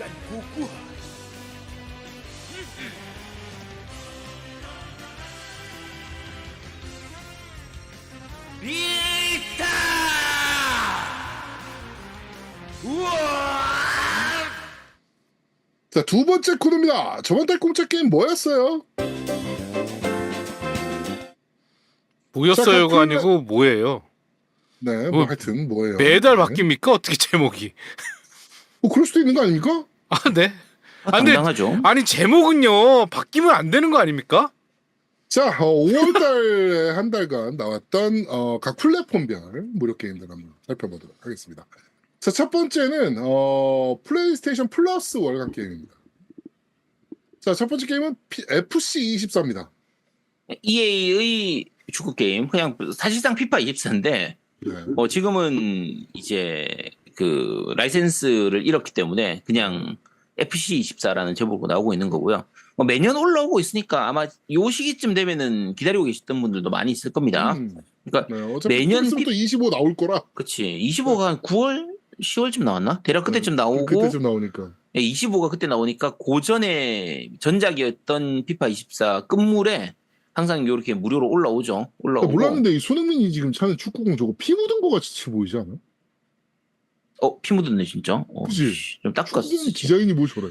잠깐 복구. 리타! 우와! 자, 두 번째 코너입니다. 저번 달 공짜 게임 뭐였어요? 뭐였어요가 자, 아니고 뭐예요? 네, 뭐 뭐, 하여튼 뭐예요? 매달 네. 바뀝니까? 어떻게 제목이? 뭐 그럴 수도 있는 거 아닙니까? 아, 네. 아, 아, 근데- 당당하죠. 아니 제목은요 바뀌면 안 되는 거 아닙니까? 자, 어, 5월달에 한 달간 나왔던 어, 각 플랫폼별 무료 게임들 한번 살펴보도록 하겠습니다. 자, 첫 번째는 어, 플레이스테이션 플러스 월간 게임입니다. 자, 첫 번째 게임은 FC24입니다. EA의 축구 게임 그냥 사실상 피파 24인데 네. 뭐 지금은 이제 그 라이센스를 잃었기 때문에 그냥 FC 24라는 제목으로 나오고 있는 거고요. 뭐 매년 올라오고 있으니까 아마 요 시기쯤 되면은 기다리고 계셨던 분들도 많이 있을 겁니다. 음, 그러니까 네, 매년 또 25 나올 거라 그치 25가 한 9월 10월쯤 나왔나? 대략 그때쯤 나오고 그때쯤 나오니까. 25가 그때 나오니까 고전에 전작이었던 피파 24 끝물에 항상 이렇게 무료로 올라오죠. 나 올라오고. 몰랐는데 이 손흥민이 지금 차는 축구공 저거 피 묻은 거 같이 보이지 않아? 어, 피 묻었네, 진짜. 어, 그치? 씨, 좀 닦았어. 축구공 디자인이 뭐 저래?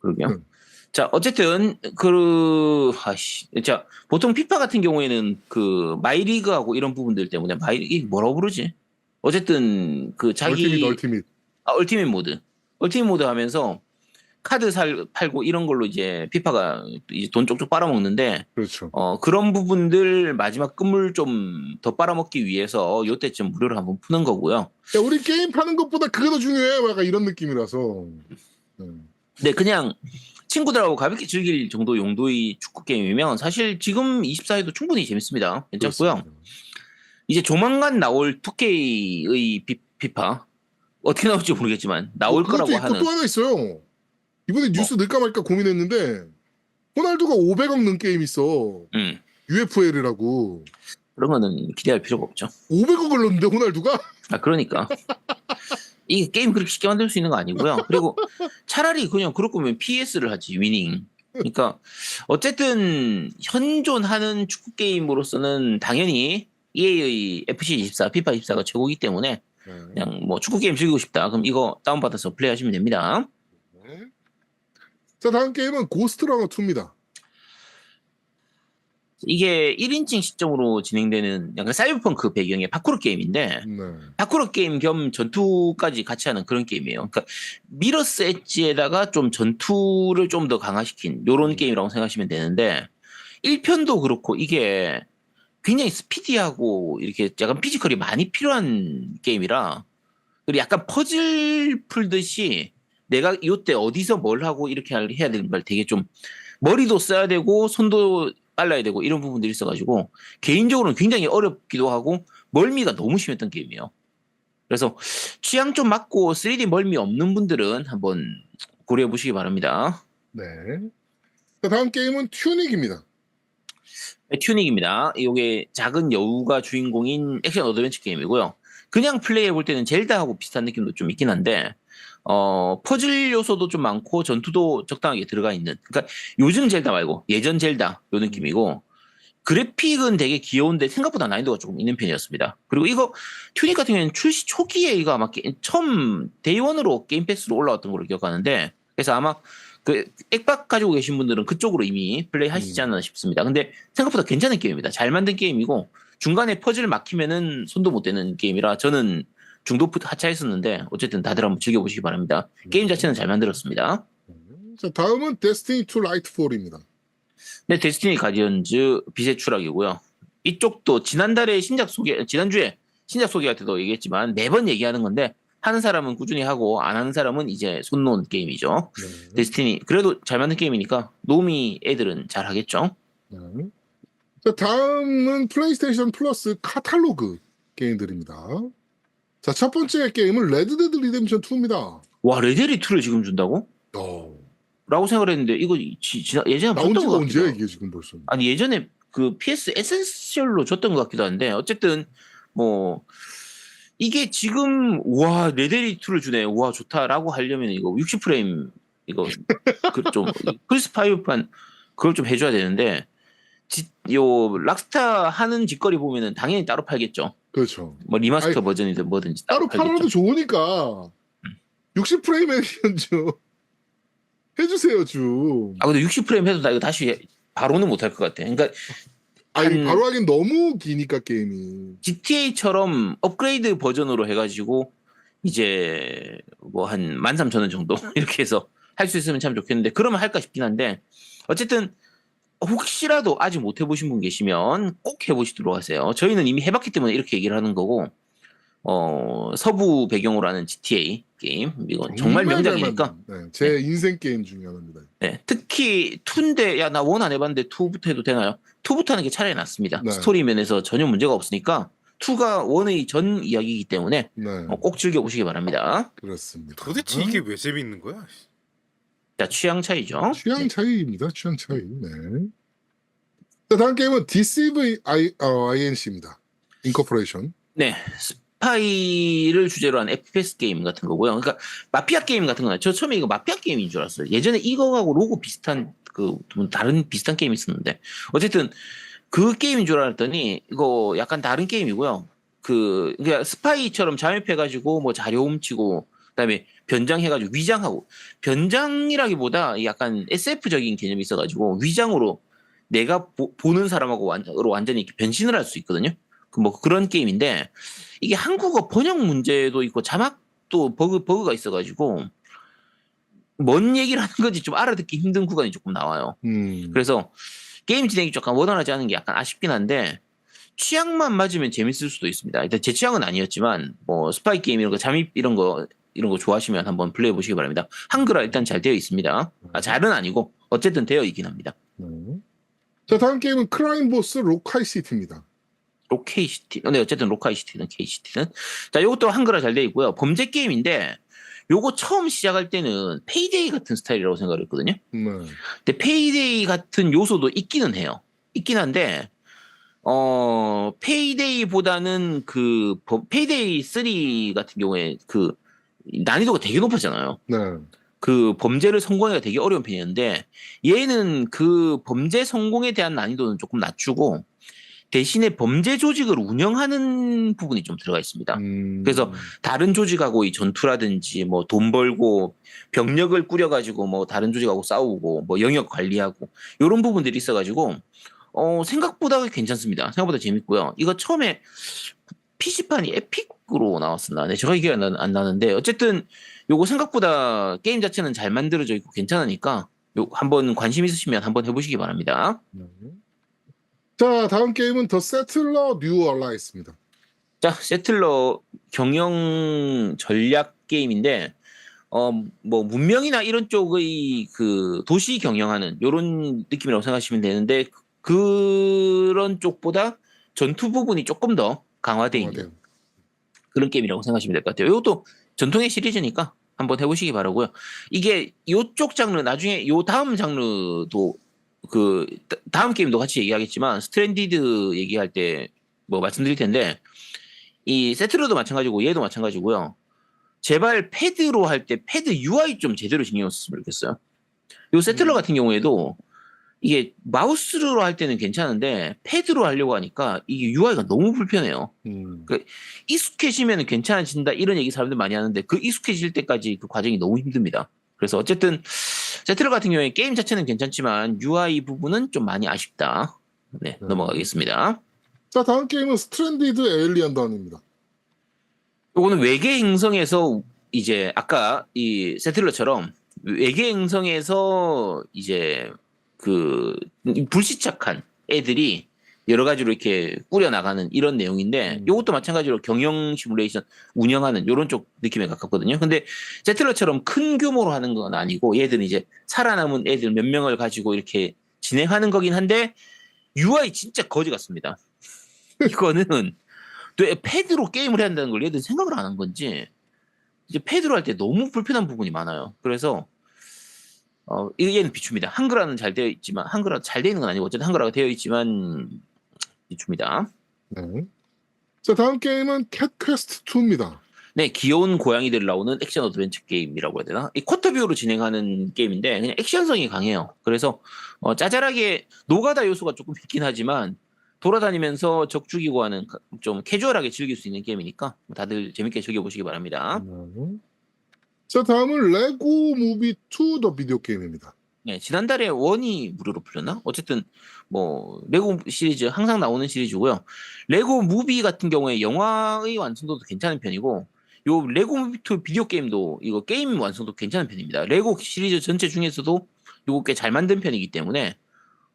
그러게요. 응. 자, 어쨌든, 그, 아씨. 자, 보통 피파 같은 경우에는 그, 마이리그하고 이런 부분들 때문에, 마이, 이 뭐라고 부르지? 어쨌든, 그 자기. 얼티밋 얼티밋. 아, 얼티밋 모드. 얼티밋 모드 하면서 카드 살, 팔고 이런 걸로 이제 피파가 이제 돈 쪽쪽 빨아먹는데, 그렇죠. 어, 그런 부분들 마지막 끝물 좀 더 빨아먹기 위해서 요때쯤 무료로 한번 푸는 거고요. 야, 우리 게임 파는 것보다 그게 더 중요해. 뭐 약간 이런 느낌이라서. 네. 네, 그냥 친구들하고 가볍게 즐길 정도 용도의 축구 게임이면 사실 지금 24회도 충분히 재밌습니다. 괜찮고요. 그렇습니다. 이제 조만간 나올 2K의 피, 피파 어떻게 나올지 모르겠지만 나올 뭐 거라고 하는 또 하나 있어요. 이번에 뉴스 넣을까 말까 고민했는데 호날두가 500억 는 게임 있어. 음, UFL이라고. 거는 기대할 필요가 없죠. 500억을 넣는데 호날두가? 아 그러니까 이 게임 그렇게 쉽게 만들 수 있는 거 아니고요. 그리고 차라리 그냥 그럴 거면 PS를 하지 위닝. 그러니까 어쨌든 현존하는 축구 게임으로서는 당연히 EA의 FC 24, 피파 24가 최고이기 때문에 그냥 뭐 축구 게임 즐기고 싶다. 그럼 이거 다운 받아서 플레이하시면 됩니다. 네. 자 다음 게임은 고스트 러너 2입니다. 이게 1인칭 시점으로 진행되는 약간 사이버펑크 배경의 파쿠르 게임인데 네. 파쿠르 게임 겸 전투까지 같이 하는 그런 게임이에요. 그러니까 미러스 엣지에다가 좀 전투를 좀 더 강화시킨 요런 게임이라고 생각하시면 되는데 1편도 그렇고 이게 굉장히 스피디하고 이렇게 약간 피지컬이 많이 필요한 게임이라 그리고 약간 퍼즐 풀듯이 내가 이때 어디서 뭘 하고 이렇게 할- 해야 되는 걸 되게 좀 머리도 써야 되고 손도 빨라야 되고 이런 부분들이 있어가지고 개인적으로는 굉장히 어렵기도 하고 멀미가 너무 심했던 게임이에요. 그래서 취향 좀 맞고 3D 멀미 없는 분들은 한번 고려해 보시기 바랍니다. 네. 자 다음 게임은 튜닉입니다. 네, 튜닉입니다. 이게 작은 여우가 주인공인 액션 어드벤처 게임이고요. 그냥 플레이해 볼 때는 젤다하고 비슷한 느낌도 좀 있긴 한데 어, 퍼즐 요소도 좀 많고 전투도 적당하게 들어가 있는. 그러니까 요즘 젤다 말고 예전 젤다 요 느낌이고 그래픽은 되게 귀여운데 생각보다 난이도가 조금 있는 편이었습니다. 그리고 이거 튜닉 같은 경우에는 출시 초기에 이거 아마 게- 처음 데이원으로 게임 패스로 올라왔던 걸로 기억하는데 그래서 아마 그 액박 가지고 계신 분들은 그쪽으로 이미 플레이 하시지 않나 싶습니다. 근데 생각보다 괜찮은 게임입니다. 잘 만든 게임이고 중간에 퍼즐 막히면은 손도 못 대는 게임이라 저는 중도 하차했었는데 어쨌든 다들 한번 즐겨보시기 바랍니다. 게임 자체는 잘 만들었습니다. 자 다음은 데스티니 2 라이트 4입니다. 네, 데스티니 가디언즈 빛의 추락이고요. 이쪽도 지난달에 신작 소개, 지난주에 신작 소개할 때도 얘기했지만 매번 얘기하는 건데 하는 사람은 꾸준히 하고 안 하는 사람은 이제 손 놓은 게임이죠. 네. 데스티니 그래도 잘 만든 게임이니까 노미 애들은 잘 하겠죠. 네. 자 다음은 플레이스테이션 플러스 카탈로그 게임들입니다. 자 첫 번째 게임은 레드데드 리뎀션 2입니다. 와 레데리 2를 지금 준다고? 어, 라고 생각을 했는데 이거 지, 지, 예전에 나온 지가 것 같기도 언제야 하고. 이게 지금 벌써? 아니 예전에 그 PS 에센셜로 줬던 것 같기도 한데 어쨌든 뭐 이게 지금 와 레데리 2를 주네. 와 좋다라고 하려면 이거 60프레임 이거 그 좀 플스 5판 그걸 좀 해줘야 되는데 지- 요 락스타 하는 짓거리 보면은 당연히 따로 팔겠죠. 그렇죠. 뭐 리마스터 아니, 버전이든 뭐든지 따로. 팔아도 좋으니까 60프레임 에디션 좀 해주세요 좀. 아 근데 60프레임 해도 나 이거 다시 바로는 못할 것 같아. 그러니까 아니 한- 바로 하긴 너무 기니까 게임이. GTA처럼 업그레이드 버전으로 해가지고 이제 뭐 한 13,000원 정도 이렇게 해서 할 수 있으면 참 좋겠는데 그러면 할까 싶긴 한데 어쨌든 혹시라도 아직 못 해보신 분 계시면 꼭 해보시도록 하세요. 저희는 이미 해봤기 때문에 이렇게 얘기를 하는 거고 어 서부 배경으로 하는 GTA 게임 이건 정말 잘 명작이니까 네, 제 인생 게임 중에 하나입니다. 네, 특히 2인데 야 나 원 안 해봤는데 2부터 해도 되나요? 2부터 하는 게 차라리 낫습니다. 네. 스토리 면에서 전혀 문제가 없으니까 2가 원의 전 이야기이기 때문에 네, 어, 꼭 즐겨보시기 바랍니다. 그렇습니다. 도대체 이게 왜 재밌는 거야? 자 취향 차이죠. 취향 네. 차이입니다. 취향 차이. 네. 자 다음 게임은 Deceive I, 어, INC입니다. 인코퍼레이션. 네, 스파이를 주제로 한 FPS 게임 같은 거고요. 그러니까 마피아 게임 같은 거는 저 처음에 이거 마피아 게임인 줄 알았어요. 예전에 이거하고 로고 비슷한 그좀 다른 비슷한 게임이 있었는데 어쨌든 그 게임인 줄 알았더니 이거 약간 다른 게임이고요. 그 그러니까 스파이처럼 잠입해가지고 뭐 자료 훔치고 그다음에 변장해가지고 위장하고 변장이라기보다 약간 SF적인 개념이 있어가지고 위장으로 내가 보, 는 사람하고 완전으로 완전히 이렇게 변신을 할 수 있거든요. 그뭐 그런 게임인데 이게 한국어 번역 문제도 있고 자막도 버그 버그가 있어가지고 뭔 얘기를 하는 건지 좀 알아듣기 힘든 구간이 조금 나와요. 음. 그래서 게임 진행이 조금 원활하지 않은 게 약간 아쉽긴 한데 취향만 맞으면 재밌을 수도 있습니다. 일단 제 취향은 아니었지만 뭐 스파이 게임 이런 거 잠입 이런 거 이런 거 좋아하시면 한번 플레이해 보시기 바랍니다. 한글화 일단 잘 되어 있습니다. 아, 잘은 아니고 어쨌든 되어 있긴 합니다. 네. 자 다음 게임은 크라임 보스 로카이 시티입니다. 로케이 시티. 네, 어쨌든 로카이 시티는 케이 시티는. 자, 요것도 한글화 잘 되어 있고요. 범죄 게임인데 요거 처음 시작할 때는 페이데이 같은 스타일이라고 생각을 했거든요. 네. 근데 페이데이 같은 요소도 있기는 해요. 있긴 한데 어 페이데이보다는 그 범- 페이데이 3 같은 경우에 그 난이도가 되게 높았잖아요. 네. 그 범죄를 성공하기가 되게 어려운 편이었는데 얘는 그 범죄 성공에 대한 난이도는 조금 낮추고 대신에 범죄 조직을 운영하는 부분이 좀 들어가 있습니다. 음. 그래서 다른 조직하고 이 전투라든지 뭐 돈 벌고 병력을 꾸려가지고 뭐 다른 조직하고 싸우고 뭐 영역 관리하고 이런 부분들이 있어가지고 어 생각보다 괜찮습니다. 생각보다 재밌고요. 이거 처음에 PC판이 에픽으로 나왔었나? 네, 제가 기억이 안, 나- 안 나는데 어쨌든 요거 생각보다 게임 자체는 잘 만들어져 있고 괜찮으니까 요 한번 관심 있으시면 한번 해보시기 바랍니다. 네. 자 다음 게임은 더 세틀러 뉴 얼라이스입니다. 자, 세틀러 경영 전략 게임인데, 어, 뭐, 문명이나 이런 쪽의 그 도시 경영하는 요런 느낌이라고 생각하시면 되는데, 그- 그런 쪽보다 전투 부분이 조금 더 강화되어 있는 네. 그런 게임이라고 생각하시면 될 것 같아요. 이것도 전통의 시리즈니까 한번 해보시기 바라고요. 이게 요쪽 장르 나중에 요 다음 장르도 그 다- 다음 게임도 같이 얘기하겠지만 스트랜디드 얘기할 때 뭐 말씀드릴 텐데 이 세트로도 마찬가지고 얘도 마찬가지고요. 제발 패드로 할 때 패드 UI 좀 제대로 신경 썼으면 좋겠어요. 요 세틀러 음. 같은 경우에도 이게 마우스로 할 때는 괜찮은데 패드로 하려고 하니까 이게 UI가 너무 불편해요. 음. 익숙해지면 괜찮아진다 이런 얘기 사람들 많이 하는데 그 익숙해질 때까지 그 과정이 너무 힘듭니다. 그래서 어쨌든 세트러 같은 경우에 게임 자체는 괜찮지만 UI 부분은 좀 많이 아쉽다. 네, 네. 넘어가겠습니다. 자 다음 게임은 스트랜디드 에일리언 던입니다. 요거는 외계 행성에서 이제 아까 이 세틀러처럼 외계 행성에서 이제 그 불시착한 애들이 여러 가지로 이렇게 꾸려 나가는 이런 내용인데 음. 요것도 마찬가지로 경영 시뮬레이션 운영하는 요런 쪽 느낌에 가깝거든요. 근데 세틀러처럼 큰 규모로 하는 건 아니고 얘들은 이제 살아남은 애들 몇 명을 가지고 이렇게 진행하는 거긴 한데 UI 진짜 거지 같습니다. 이거는 또 패드로 게임을 해야 한다는 걸 얘들 생각을 안 한 건지 이제 패드로 할 때 너무 불편한 부분이 많아요. 그래서 어 얘는 비춥니다. 한글화는 잘 되어 있지만 한글화 잘 되어 있는 건 아니고 어쨌든 한글화가 되어 있지만 비춥니다. 네. 자 다음 게임은 캣 퀘스트 2입니다. 네, 귀여운 고양이들 나오는 액션 어드벤처 게임이라고 해야 되나? 이 쿼터뷰로 진행하는 게임인데 그냥 액션성이 강해요. 그래서 어, 짜잘하게 노가다 요소가 조금 있긴 하지만 돌아다니면서 적 죽이고 하는 가- 좀 캐주얼하게 즐길 수 있는 게임이니까 다들 재밌게 즐겨보시기 바랍니다. 음. 자 다음은 레고 무비 2 더 비디오 게임입니다. 네, 지난달에 원이 무료로 풀렸나? 어쨌든 뭐 레고 시리즈 항상 나오는 시리즈고요. 레고 무비 같은 경우에 영화의 완성도도 괜찮은 편이고 요 레고 무비 2 비디오 게임도 이거 게임 완성도 괜찮은 편입니다. 레고 시리즈 전체 중에서도 요거 꽤 잘 만든 편이기 때문에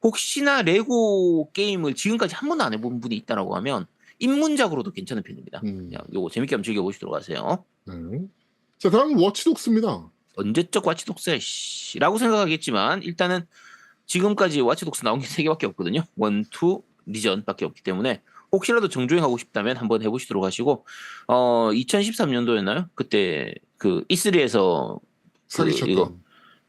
혹시나 레고 게임을 지금까지 한 번도 안 해본 분이 있다라고 하면 입문작으로도 괜찮은 편입니다. 음. 그냥 요거 재밌게 한번 즐겨보시도록 하세요. 네. 자 다음은 워치독스입니다. 언제적 와치독스야 씨라고 생각하겠지만 일단은 지금까지 와치독스 나온 게 세 개밖에 없거든요. 원, 투, 리전밖에 없기 때문에 혹시라도 정주행하고 싶다면 한번 해보시도록 하시고 어 2013년도였나요? 그때 그 E3에서 사기쳤던 이거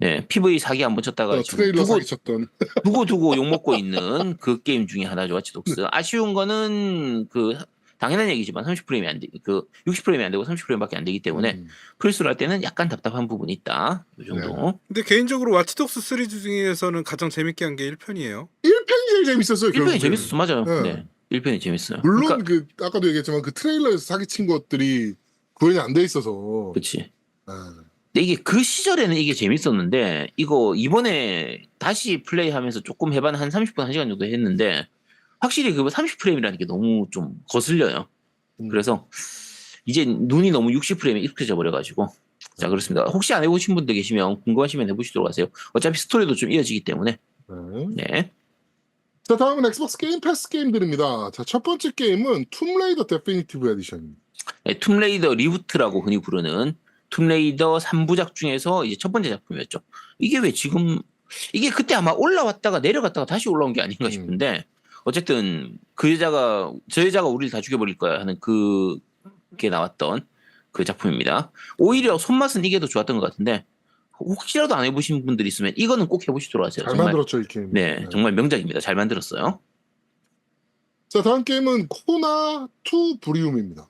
예, PV 사기 한번 쳤다가 어, 지금 트레일러 두고 사기쳤던 두고 두고 욕 먹고 있는 그 게임 중에 하나죠 와치독스. 아쉬운 거는 그 당연한 얘기지만 30프레임이 안 돼, 그 60프레임이 안 되고 30프레임밖에 안 되기 때문에 음. 플스로 할 때는 약간 답답한 부분이 있다. 이 정도. 근데 개인적으로 와치독스 시리즈 중에서는 가장 재밌게 한 게 1편이에요. 1편이 제일 재밌었어요. 1편이 결국엔. 재밌었어 맞아요. 네. 네. 1편이 재밌어요. 물론 그러니까, 그 아까도 얘기했지만 그 트레일러에서 사기친 것들이 구현이 안 돼 있어서 그치. 네. 근데 이게 그 시절에는 이게 재밌었는데 이거 이번에 다시 플레이하면서 조금 해봤는 한 30분 1시간 정도 했는데 확실히 그 30프레임이라는 게 너무 좀 거슬려요. 음. 그래서 이제 눈이 너무 60프레임에 익숙해져 버려가지고 자 그렇습니다. 혹시 안 해보신 분들 계시면 궁금하시면 해보시도록 하세요. 어차피 스토리도 좀 이어지기 때문에 네. 네. 자 다음은 엑스박스 게임 패스 게임들입니다. 자첫 번째 게임은 툼레이더 데피니티브 에디션입니다. 네, 툼레이더 리부트라고 흔히 부르는 툼레이더 3부작 중에서 이제 첫 번째 작품이었죠. 이게 왜 지금 이게 그때 아마 올라왔다가 내려갔다가 다시 올라온 게 아닌가 음. 싶은데 어쨌든 그 여자가 저 여자가 우리를 다 죽여버릴 거야 하는 그게 나왔던 그 작품입니다. 오히려 손맛은 이게 더 좋았던 것 같은데 혹시라도 안 해보신 분들 있으면 이거는 꼭 해보시도록 하세요. 잘 정말 만들었죠 이 게임. 네, 정말 명작입니다. 잘 만들었어요. 자 다음 게임은 코나 2 브리움입니다.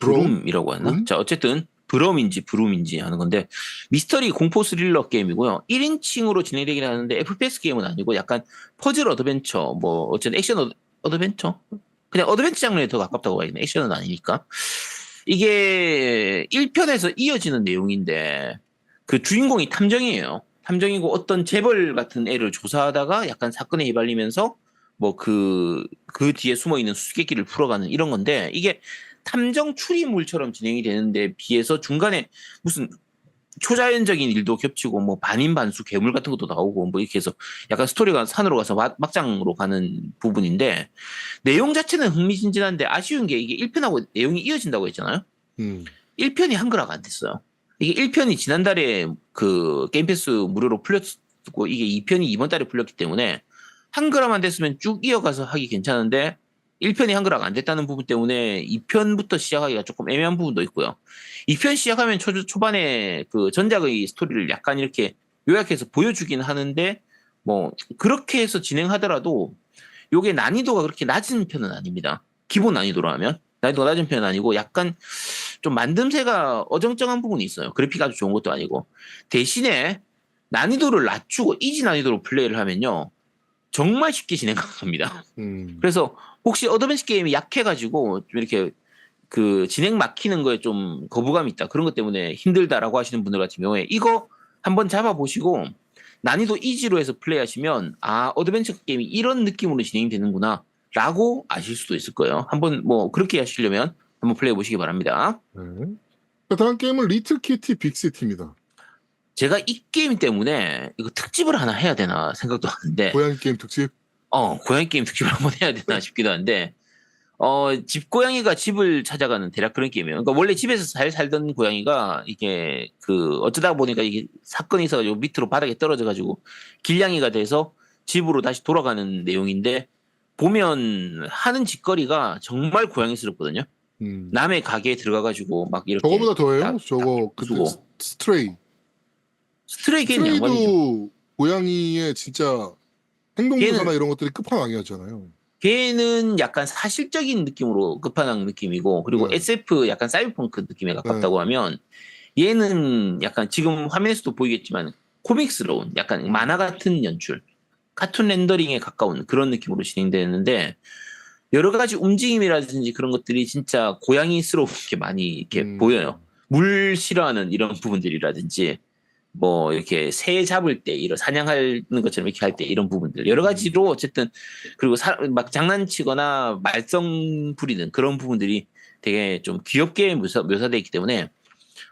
브롬? 브롬이라고 하나? 브롬? 자, 어쨌든 브롬인지 브룸인지 하는 건데 미스터리 공포 스릴러 게임이고요. 1인칭으로 진행되긴 하는데 FPS 게임은 아니고 약간 퍼즐 어드벤처 뭐 어쨌든 액션 어드, 어드벤처 그냥 어드벤처 장르에 더 가깝다고 봐야겠네. 액션은 아니니까. 이게 1편에서 이어지는 내용인데 그 주인공이 탐정이에요. 탐정이고 어떤 재벌 같은 애를 조사하다가 약간 사건에 휘말리면서 뭐 그 그 뒤에 숨어 있는 수수께끼를 풀어가는 이런 건데 이게 탐정 추리물처럼 진행이 되는데 비해서 중간에 무슨 초자연적인 일도 겹치고 뭐 반인반수 괴물 같은 것도 나오고 뭐 이렇게 해서 약간 스토리가 산으로 가서 막- 막장으로 가는 부분인데 내용 자체는 흥미진진한데 아쉬운 게 이게 1편하고 내용이 이어진다고 했잖아요. 음. 1편이 한글화가 안 됐어요. 이게 1편이 지난달에 그 게임 패스 무료로 풀렸고 이게 2편이 이번 달에 풀렸기 때문에 한글화만 됐으면 쭉 이어가서 하기 괜찮은데 1편이 한글화가 안 됐다는 부분 때문에 2편부터 시작하기가 조금 애매한 부분도 있고요. 2편 시작하면 초, 초반에 그 전작의 스토리를 약간 이렇게 요약해서 보여주긴 하는데 뭐 그렇게 해서 진행하더라도 요게 난이도가 그렇게 낮은 편은 아닙니다. 기본 난이도로 하면 난이도가 낮은 편은 아니고 약간 좀 만듦새가 어정쩡한 부분이 있어요. 그래픽 아주 좋은 것도 아니고 대신에 난이도를 낮추고 이지 난이도로 플레이를 하면요 정말 쉽게 진행 가능합니다. 음. 그래서 혹시 어드벤처 게임이 약해가지고 좀 이렇게 그 진행 막히는 거에 좀 거부감이 있다 그런 것 때문에 힘들다라고 하시는 분들 같은 경우에 이거 한번 잡아보시고 난이도 이지로 해서 플레이하시면 아 어드벤처 게임이 이런 느낌으로 진행되는구나 라고 아실 수도 있을 거예요. 한번 뭐 그렇게 하시려면 한번 플레이해 보시기 바랍니다. 네. 자 다음 게임은 리틀 키티 빅시티입니다. 제가 이 게임 때문에 이거 특집을 하나 해야 되나 생각도 하는데 고양이 게임 특집. 어, 고양이 게임 특집을 한번 해야 되나 싶기도 한데, 어, 집 고양이가 집을 찾아가는 대략 그런 게임이에요. 그러니까 원래 집에서 잘 살던 고양이가 이게 그 어쩌다 보니까 이게 사건이 있어가지고 밑으로 바닥에 떨어져 가지고 길냥이가 돼서 집으로 다시 돌아가는 내용인데, 보면 하는 짓거리가 정말 고양이스럽거든요. 음. 남의 가게에 들어가 가지고 막 이렇게. 저거보다 더해요. 딱- 저거 딱 그. 스트레이. 스트레이 게임. 스트레이도 고양이의 진짜 행동 걔는- 묘사나 이런 것들이 끝판왕이었잖아요. 걔는 약간 사실적인 느낌으로 끝판왕 느낌이고 그리고 네. SF 약간 사이버펑크 느낌에 가깝다고 하면 얘는 약간 지금 화면에서도 보이겠지만 코믹스러운 약간 만화 같은 연출 카툰 렌더링에 가까운 그런 느낌으로 진행되는데 여러 가지 움직임이라든지 그런 것들이 진짜 고양이스러운 게 많이 이렇게 음. 보여요. 물 싫어하는 이런 부분들이라든지 뭐 이렇게 새 잡을 때 이런 사냥하는 것처럼 이렇게 할 때 이런 부분들 여러 가지로 어쨌든 그리고 사, 막 장난치거나 말썽 부리는 그런 부분들이 되게 좀 귀엽게 묘사, 묘사되어 있기 때문에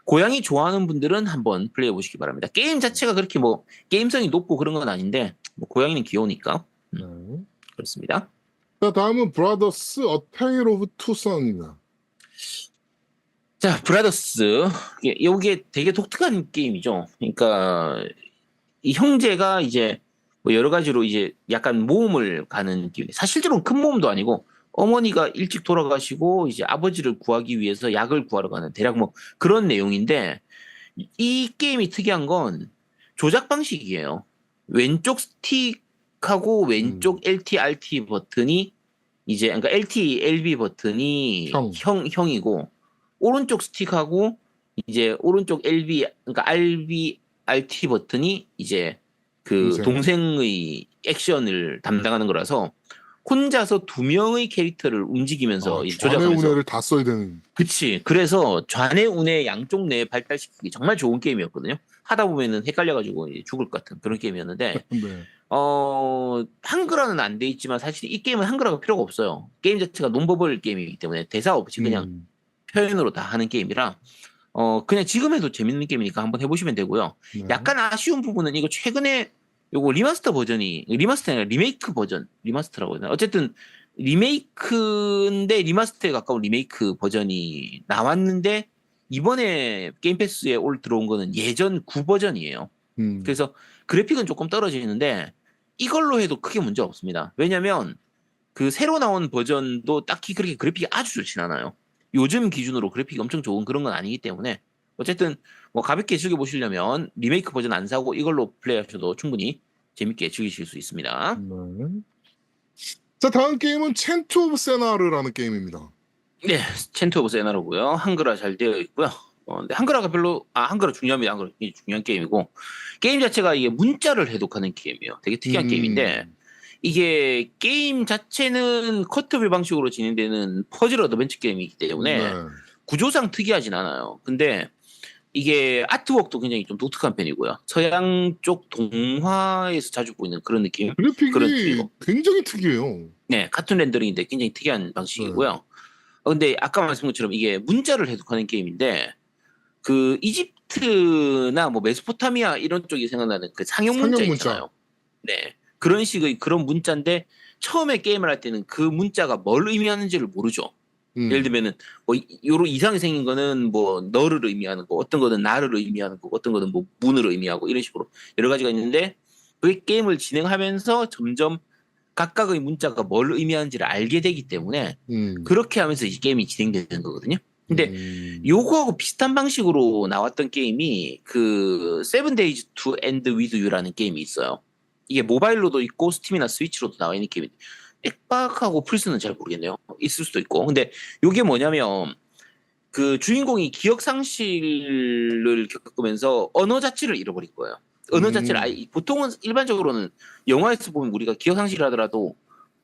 고양이 좋아하는 분들은 한번 플레이해 보시기 바랍니다. 게임 자체가 그렇게 뭐 게임성이 높고 그런 건 아닌데 뭐 고양이는 귀여우니까 네. 그렇습니다. 자 다음은 브라더스 어테일 오브 투선입니다. 자, 브라더스. 이게- 되게 독특한 게임이죠. 그러니까 이 형제가 이제 뭐 여러 가지로 이제 약간 모험을 가는 길. 사실적으로는 큰 모험도 아니고 어머니가 일찍 돌아가시고 이제 아버지를 구하기 위해서 약을 구하러 가는 대략 뭐 그런 내용인데 이- 이 게임이 특이한 건 조작 방식이에요. 왼쪽 스틱하고 왼쪽 LT, RT 버튼이 이제 그러니까 LT, LB 버튼이 형. 형 형이고 오른쪽 스틱하고 이제 오른쪽 LB 그러니까 RB RT 버튼이 이제 그 동생. 동생의 액션을 담당하는 거라서 혼자서 두 명의 캐릭터를 움직이면서 아, 이 좌뇌 조작하면서 우뇌를 다 써야 되는. 그치 그래서 좌뇌 우뇌 양쪽 뇌 발달시키기 정말 좋은 게임이었거든요 하다 보면은 헷갈려가지고 죽을 것 같은 그런 게임이었는데 네. 어 한글화는 안 돼 있지만 사실 이 게임은 한글화가 필요가 없어요 게임 자체가 논버블 게임이기 때문에 대사 없이 그냥 음, 표현으로 다 하는 게임이라 어 그냥 지금 해도 재밌는 게임이니까 한번 해보시면 되고요. 네. 약간 아쉬운 부분은 이거 최근에 요거 리마스터 버전이 리마스터 아니라 리메이크 버전 리마스터라고 해야 되나 어쨌든 리메이크인데 리마스터에 가까운 리메이크 버전이 나왔는데 이번에 게임 패스에 올 들어온 거는 예전 9 버전이에요. 음. 그래서 그래픽은 조금 떨어지는데 이걸로 해도 크게 문제 없습니다. 왜냐면 그 새로 나온 버전도 딱히 그렇게 그래픽이 아주 좋진 않아요. 요즘 기준으로 그래픽이 엄청 좋은 그런 건 아니기 때문에 어쨌든 뭐 가볍게 즐겨 보시려면 리메이크 버전 안 사고 이걸로 플레이하셔도 충분히 재밌게 즐기실 수 있습니다. 네. 자 다음 게임은 챈트 오브 세나르라는 게임입니다. 네, 챈트 오브 세나로고요. 한글화 잘 되어 있고요. 어, 근데 한글화가 별로 아 한글화 중요합니다. 한글화 중요한 게임이고 게임 자체가 이게 문자를 해독하는 게임이에요. 되게 특이한 음. 게임인데 이게 게임 자체는 커트뷰 방식으로 진행되는 퍼즐 어드벤처 게임이기 때문에 네. 구조상 특이하진 않아요. 근데 이게 아트웍도 굉장히 좀 독특한 편이고요. 서양 쪽 동화에서 자주 보이는 그런 느낌. 그런 그래픽이 특이고. 굉장히 특이해요. 네, 카툰 렌더링인데 굉장히 특이한 방식이고요. 네. 어, 근데 아까 말씀드린 것처럼 이게 문자를 해독하는 게임인데 그 이집트나 뭐 메소포타미아 이런 쪽이 생각나는 그 문자 상용 문자. 있잖아요. 네, 그런 식의 그런 문자인데 처음에 게임을 할 때는 그 문자가 뭘 의미하는지를 모르죠. 음. 예를 들면은 뭐 이- 요런 이상이 생긴 거는 뭐 너를 의미하는 거, 어떤 거는 나를 의미하는 거, 어떤 거는 뭐 문을 의미하고 이런 식으로 여러 가지가 있는데 그 게임을 진행하면서 점점 각각의 문자가 뭘 의미하는지를 알게 되기 때문에 음. 그렇게 하면서 이 게임이 진행되는 거거든요. 근데 음. 요거하고 비슷한 방식으로 나왔던 게임이 그 세븐 데이즈 투 엔드 위드 유라는 게임이 있어요. 이게 모바일로도 있고 스팀이나 스위치로도 나와 있는 게임이 액박하고 플스는 잘 모르겠네요. 있을 수도 있고. 근데 요게 뭐냐면 그 주인공이 기억 상실을 겪으면서 언어 자체를 잃어버린 거예요. 언어 음. 자체를 아예 보통은 일반적으로는 영화에서 보면 우리가 기억 상실하더라도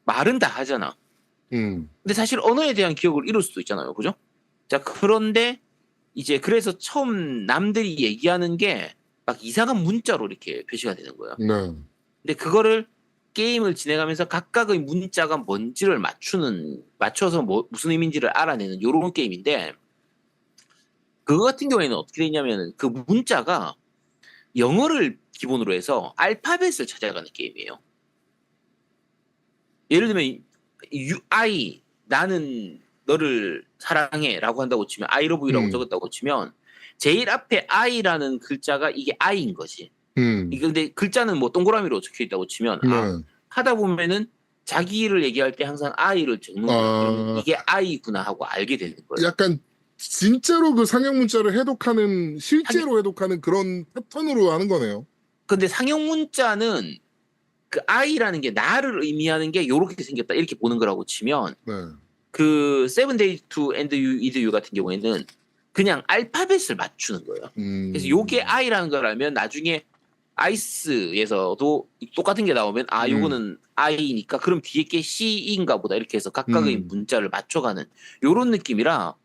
말은 다 하잖아. 음. 근데 사실 언어에 대한 기억을 잃을 수도 있잖아요. 그죠? 자, 그런데 이제 그래서 처음 남들이 얘기하는 게 막 이상한 문자로 이렇게 표시가 되는 거예요. 네. 근데 그거를 게임을 진행하면서 각각의 문자가 뭔지를 맞추는 맞춰서 뭐 무슨 의미인지를 알아내는 요런 게임인데 그거 같은 경우에는 어떻게 되냐면 그 문자가 영어를 기본으로 해서 알파벳을 찾아가는 게임이에요. 예를 들면 you, I 나는 너를 사랑해라고 한다고 치면 I love you라고 음. 적었다고 치면 제일 앞에 I라는 글자가 이게 I인 거지. 음. 이게 근데 글자는 뭐 동그라미로 적혀 있다고 치면 아, 네. 하다 보면은 자기를 얘기할 때 항상 I를 적는 거예요. 아. 그러면 이게 I구나 하고 알게 되는 거예요. 약간 진짜로 그 상형 문자를 해독하는 실제로 해독하는 그런 패턴으로 하는 거네요. 근데 상용 문자는 그 I라는 게 나를 의미하는 게 요렇게 생겼다 이렇게 보는 거라고 치면 네. 그 세븐 데이 투 엔드 유 이드 유 같은 경우에는 그냥 알파벳을 맞추는 거예요. 음. 그래서 요게 걸 알면 나중에 아이스에서도 똑같은 게 나오면 아 음. 요거는 I니까 그럼 뒤에 게 C인가 보다 이렇게 해서 각각의 음. 문자를 맞춰가는 요런 느낌이라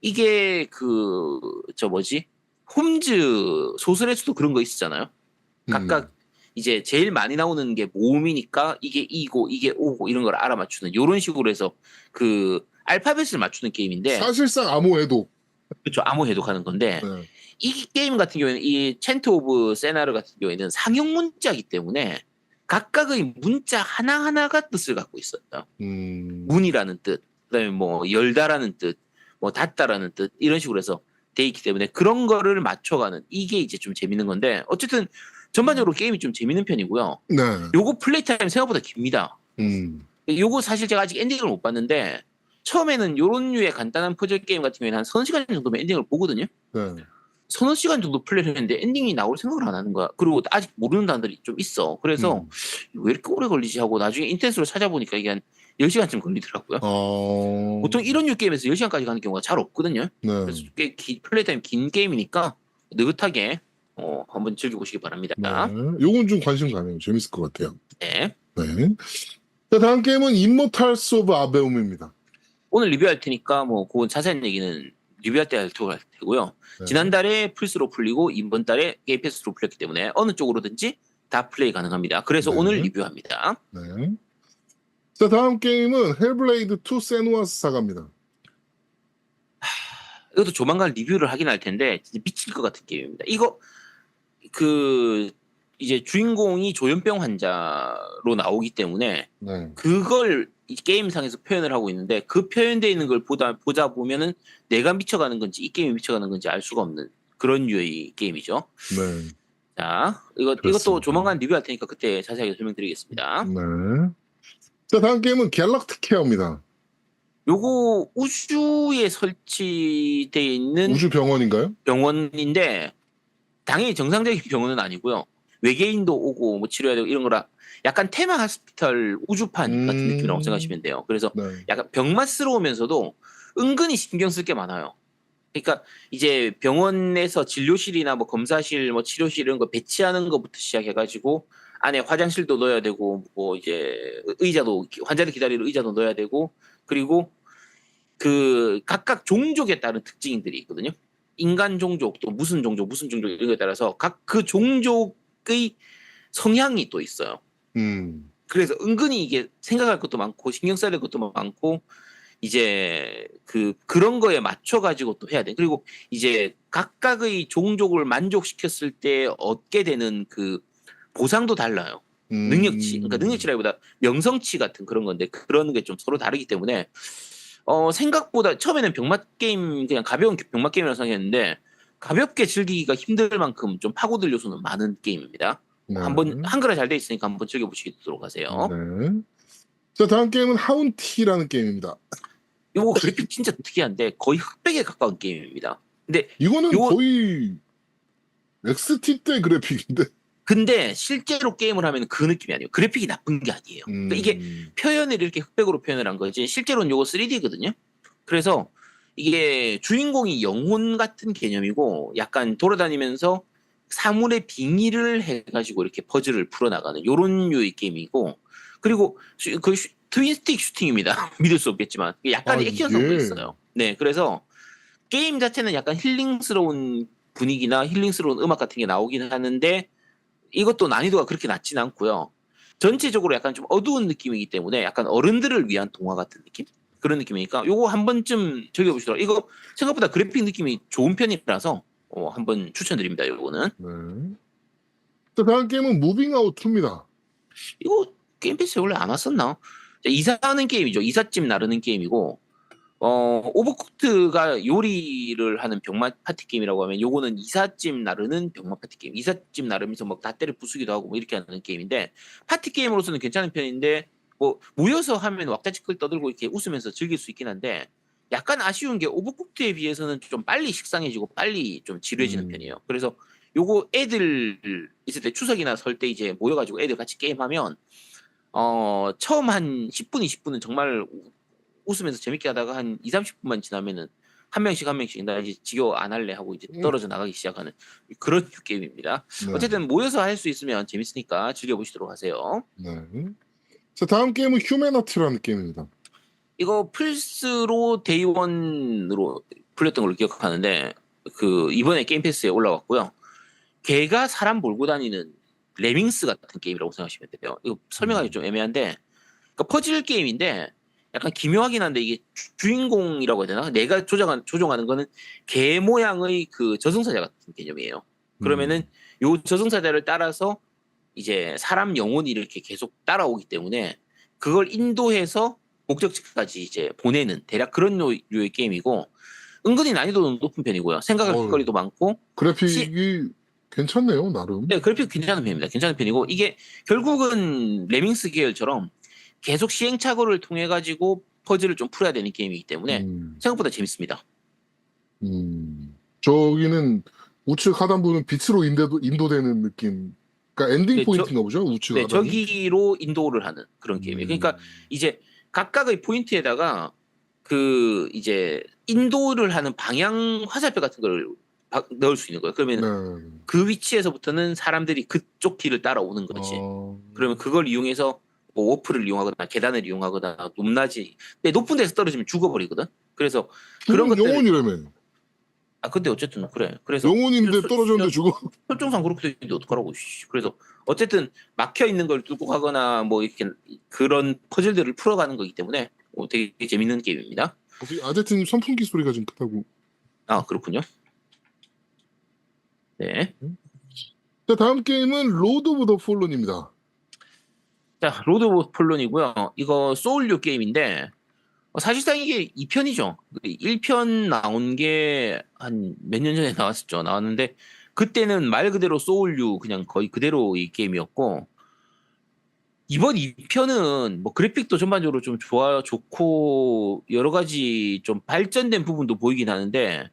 이게 그 저 뭐지 홈즈 소설에서도 그런 거 있었잖아요. 각각 음. 이제 제일 많이 나오는 게 모음이니까 이게 이고 이게 오고 이런 걸 알아맞추는 요런 식으로 해서 그 알파벳을 맞추는 게임인데 사실상 암호해도. 그렇죠 암호 해독하는 건데 네. 이 게임 같은 경우에는 이 챈트 오브 세나르 같은 경우에는 상형 문자이기 때문에 각각의 문자 하나하나가 뜻을 갖고 있어요. 음. 문이라는 뜻, 그다음에 뭐 열다라는 뜻, 뭐 닫다라는 뜻 이런 식으로 해서 돼 있기 때문에 그런 거를 맞춰가는 이게 이제 좀 재밌는 건데 어쨌든 전반적으로 게임이 좀 재밌는 편이고요. 네. 요거 플레이 타임 생각보다 깁니다. 음. 요거 사실 제가 아직 엔딩을 못 봤는데 처음에는 요런 류의 간단한 퍼즐 게임 같은 경우에는 한 서너 시간 정도면 엔딩을 보거든요. 네. 서너 시간 정도 플레이를 했는데 엔딩이 나올 생각을 안 하는 거야. 그리고 아직 모르는 단들이 좀 있어. 그래서 음. 왜 이렇게 오래 걸리지 하고 나중에 인터넷으로 찾아보니까 이게 한 10시간쯤 걸리더라고요. 어. 보통 이런 류 게임에서 10시간까지 가는 경우가 잘 없거든요. 네. 그래서 꽤 기- 플레이 타임 긴 게임이니까 느긋하게 어, 한번 즐겨보시기 바랍니다. 네. 요건 좀 관심 가네요. 재밌을 것 같아요. 네. 네. 자, 다음 게임은 인모탈스 오브 아베움입니다. 오늘 리뷰할 테니까 뭐 그건 자세한 얘기는 리뷰할 때 할 테고요. 네. 지난달에 플스로 풀리고 이번 달에 게임 패스로 풀렸기 때문에 어느 쪽으로든지 다 플레이 가능합니다. 그래서 네. 오늘 리뷰합니다. 네. 자, 다음 게임은 헬블레이드 2 세누아스 사가입니다. 이것도 조만간 리뷰를 하긴 할 텐데 진짜 미칠 것 같은 게임입니다. 이거 그 이제 주인공이 조현병 환자로 나오기 때문에 네. 그걸 이 게임상에서 표현을 하고 있는데 그 표현되어 있는 걸 보다 보자 보면은 내가 미쳐가는 건지 이 게임이 미쳐가는 건지 알 수가 없는 그런 류의 게임이죠. 네. 자, 이거 그렇습니다. 이것도 조만간 리뷰할 테니까 그때 자세하게 설명드리겠습니다. 네. 자, 다음 게임은 갤럭티케어입니다. 요거 우주에 설치되어 있는 우주 병원인가요? 병원인데 당연히 정상적인 병원은 아니고요. 외계인도 오고 뭐 치료해야 되고 이런 거라 약간 테마 하스피탈 우주판 같은 음. 느낌이라고 생각하시면 돼요. 그래서 네. 약간 병맛스러우면서도 은근히 신경 쓸 게 많아요. 그러니까 이제 병원에서 진료실이나 뭐 검사실, 뭐 치료실 이런 거 배치하는 것부터 시작해가지고 안에 화장실도 넣어야 되고 뭐 이제 의자도 환자들 기다리는 의자도 넣어야 되고 그리고 그 각각 종족에 따른 특징들이 있거든요. 인간 종족 또 무슨 종족 무슨 종족 이런 거에 따라서 각 그 종족 의 성향이 또 있어요. 음. 그래서 은근히 이게 생각할 것도 많고 신경 써야 될 것도 많고 이제 그 그런 거에 맞춰 가지고 또 해야 돼. 그리고 이제 각각의 종족을 만족시켰을 때 얻게 되는 그 보상도 달라요. 음. 능력치, 그러니까 능력치라기보다 명성치 같은 그런 건데 그런 게 좀 서로 다르기 때문에 어 생각보다 처음에는 병맛 게임 그냥 가벼운 병맛 게임이라고 생각했는데 가볍게 즐기기가 힘들 만큼 좀 파고들 요소는 많은 게임입니다. 네. 한번 한글화 잘 돼 있으니까 한번 즐겨보시도록 하세요. 네. 자, 다음 게임은 하운티라는 게임입니다. 이거 그래픽 진짜 특이한데 거의 흑백에 가까운 게임입니다. 근데 이거는 요거- 거의 XT 때 그래픽인데. 근데 실제로 게임을 하면 그 느낌이 아니에요. 그래픽이 나쁜 게 아니에요. 그러니까 음. 이게 표현을 이렇게 흑백으로 표현을 한 거지 실제로는 요거 3D거든요. 그래서 이게 주인공이 영혼 같은 개념이고 약간 돌아다니면서 사물의 빙의를 해가지고 이렇게 퍼즐을 풀어나가는 요런 류의 게임이고 그리고 슈- 그 슈- 트윈스틱 슈팅입니다. 믿을 수 없겠지만 약간의 아, 액션성도 예. 있어요. 네, 그래서 게임 자체는 약간 힐링스러운 분위기나 힐링스러운 음악 같은 게 나오긴 하는데 이것도 난이도가 그렇게 낮진 않고요. 전체적으로 약간 좀 어두운 느낌이기 때문에 약간 어른들을 위한 동화 같은 느낌? 그런 느낌이니까 요거 한 번쯤 즐겨보시더라고요. 이거 생각보다 그래픽 느낌이 좋은 편이라서 어, 한번 추천드립니다. 요거는 네. 자, 다음 게임은 무빙 아웃 2입니다. 이거 게임 패스에 원래 안 왔었나? 자, 이사하는 게임이죠. 이삿짐 나르는 게임이고 어 오버쿠트가 요리를 하는 병맛 파티 게임이라고 하면 요거는 이삿짐 나르는 병맛 파티 게임. 이삿짐 나르면서 막 다 때려 부수기도 하고 뭐 이렇게 하는 게임인데 파티 게임으로서는 괜찮은 편인데 뭐 모여서 하면 왁자지껄 떠들고 이렇게 웃으면서 즐길 수 있긴 한데 약간 아쉬운 게 오버쿠트에 비해서는 좀 빨리 식상해지고 빨리 좀 지루해지는 음. 편이에요. 그래서 요거 애들 있을 때 추석이나 설 때 이제 모여가지고 애들 같이 게임하면 어 처음 한 10분 20분은 정말 우- 웃으면서 재밌게 하다가 한 2, 30분만 지나면은 한 명씩 한 명씩 나 이제 지겨워 안 할래 하고 이제 음. 떨어져 나가기 시작하는 그런 게임입니다. 네. 어쨌든 모여서 할 수 있으면 재밌으니까 즐겨보시도록 하세요. 네. 자 다음 게임은 휴메너트라는 게임입니다. 이거 플스로 데이원으로 풀렸던 걸로 기억하는데 그 이번에 게임 패스에 올라왔고요. 걔가 사람 몰고 다니는 레밍스 같은 게임이라고 생각하시면 돼요. 이거 설명하기 좀 애매한데 그러니까 퍼즐 게임인데 약간 기묘하긴 한데 이게 주- 주인공이라고 해야 되나? 내가 조정한, 조종하는 거는 개 모양의 그 저승사자 같은 개념이에요. 그러면은 요 저승사자를 따라서 이제 사람 영혼이 이렇게 계속 따라오기 때문에 그걸 인도해서 목적지까지 이제 보내는 대략 그런 류- 류의 게임이고 은근히 난이도는 높은 편이고요. 생각할 어휴. 거리도 많고 그래픽이 괜찮네요 나름. 네, 그래픽 괜찮은 편입니다. 괜찮은 편이고 이게 결국은 레밍스 계열처럼 계속 시행착오를 통해 가지고 퍼즐을 좀 풀어야 되는 게임이기 때문에 음, 생각보다 재밌습니다. 음. 저기는 우측 하단부는 빛으로 인도, 인도되는 느낌. 그러니까 엔딩 네, 저- 포인트인가 보죠 우측 네, 하단이. 저기로 인도를 하는 그런 게임이에요. 음. 그러니까 이제 각각의 포인트에다가 그 이제 인도를 하는 방향 화살표 같은 걸 바- 넣을 수 있는 거예요. 그러면 네. 그 위치에서부터는 사람들이 그쪽 길을 따라오는 거지. 어, 그러면 그걸 이용해서 뭐 워프를 이용하거나 계단을 이용하거나 높낮이 근데 높은 데서 떨어지면 죽어버리거든. 그래서 그런 영혼이라며. 아 근데 어쨌든 그래. 그래서 영혼인데 수- 떨어졌는데 수- 죽어. 설정상 그렇게 돼 있는데 어떡하라고. 씨. 그래서 어쨌든 막혀 있는 걸 뚫고 가거나 뭐 이렇게 그런 퍼즐들을 풀어가는 거기 때문에 어, 되게 재밌는 게임입니다. 아제트님 선풍기 소리가 좀 크다고. 아 그렇군요. 네. 자 다음 게임은 로드 오브 더 폴론입니다. 자 로드 오브 폴론이고요. 이거 소울류 게임인데 어, 사실상 이게 2편이죠. 1편 나온 게 한 몇 년 전에 나왔었죠. 나왔는데 그때는 말 그대로 소울류 그냥 거의 그대로 이 게임이었고 이번 2편은 뭐 그래픽도 전반적으로 좀 좋아 좋고 여러 가지 좀 발전된 부분도 보이긴 하는데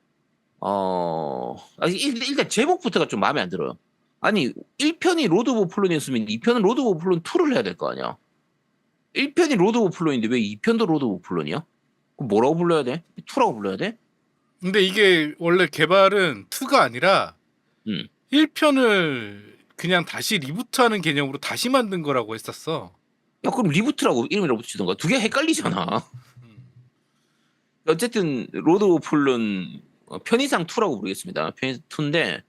어 아, 일- 일단 제목부터가 좀 마음에 안 들어요. 아니 1편이 로드 오브 폴론이었으면 2편은 로드 오브 폴론 2를 해야 될 거 아니야. 1편이 로드 오브 폴론인데 왜 2편도 로드 오브 폴론이야? 그럼 뭐라고 불러야 돼? 2라고 불러야 돼? 근데 이게 원래 개발은 2가 아니라 음. 1편을 그냥 다시 리부트하는 개념으로 다시 만든 거라고 했었어. 야 그럼 리부트라고 이름이라고 붙이던가 두 개 헷갈리잖아. 음. 어쨌든 로드 오브 어, 편의상 2라고 부르겠습니다. 편의 2인데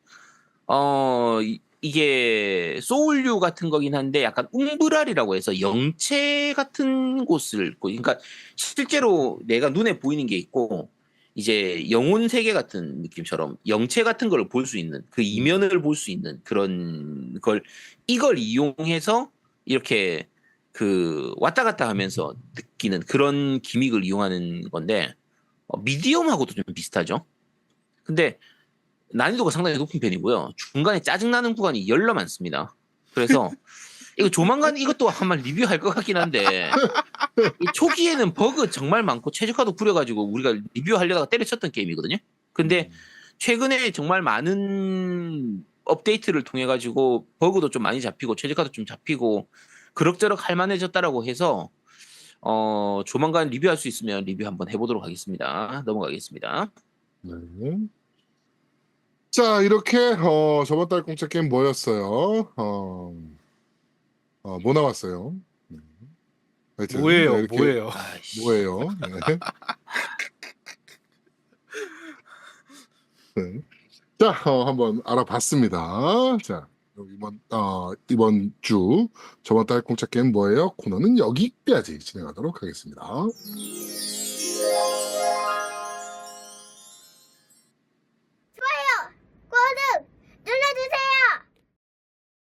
어 이- 이게 소울류 같은 거긴 한데 약간 웅브랄이라고 해서 영체 같은 곳을 그- 그러니까 실제로 내가 눈에 보이는 게 있고 이제 영혼 세계 같은 느낌처럼 영체 같은 걸 볼 수 있는 그 이면을 볼 수 있는 그런 걸 이걸 이용해서 이렇게 그 왔다 갔다 하면서 느끼는 그런 기믹을 이용하는 건데 어, 미디엄하고도 좀 비슷하죠. 근데 난이도가 상당히 높은 편이고요. 중간에 짜증나는 구간이 열려 많습니다. 그래서 이거 조만간 이것도 한번 리뷰할 것 같긴 한데 이 초기에는 버그 정말 많고 최적화도 구려가지고 우리가 리뷰하려다가 때려쳤던 게임이거든요. 근데 최근에 정말 많은 업데이트를 통해 가지고 버그도 좀 많이 잡히고 최적화도 좀 잡히고 그럭저럭 할만해졌다라고 해서 어 조만간 리뷰할 수 있으면 리뷰 한번 해보도록 하겠습니다. 넘어가겠습니다. 네. 자 이렇게 어, 저번 달 공짜 게임 뭐였어요? 어, 어, 뭐 나왔어요? 네. 하여튼, 뭐예요? 네, 이렇게- 뭐예요? 아이씨. 뭐예요? 네. 네. 자, 어, 한번 알아봤습니다. 자, 이번 어, 이번 주 저번 달 공짜 게임 뭐예요? 코너는 여기까지 진행하도록 하겠습니다.